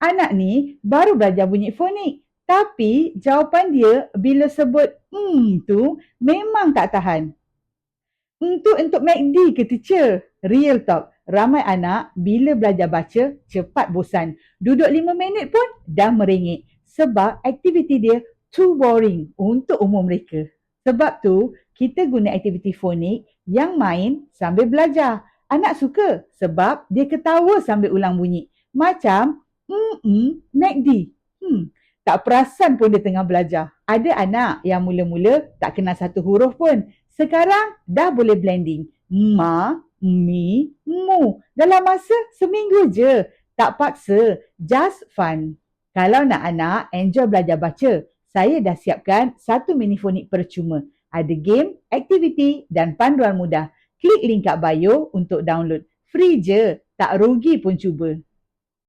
Anak ni baru belajar bunyi fonik. Tapi jawapan dia bila sebut hmm tu memang tak tahan. Untuk untuk MACD ke teacher? Real talk. Ramai anak bila belajar baca cepat bosan. Duduk lima minit pun dah merengek. Sebab aktiviti dia too boring untuk umur mereka. Sebab tu kita guna aktiviti fonik yang main sambil belajar. Anak suka sebab dia ketawa sambil ulang bunyi. Macam mm MACD. Hmm, tak perasan pun dia tengah belajar. Ada anak yang mula-mula tak kenal satu huruf pun. Sekarang dah boleh blending. Ma, mi, mu. Dalam masa seminggu je. Tak paksa, just fun. Kalau nak anak enjoy belajar baca, saya dah siapkan satu minifonik percuma. Ada game, aktiviti dan panduan mudah. Klik link kat bio untuk download. Free je, tak rugi pun cuba.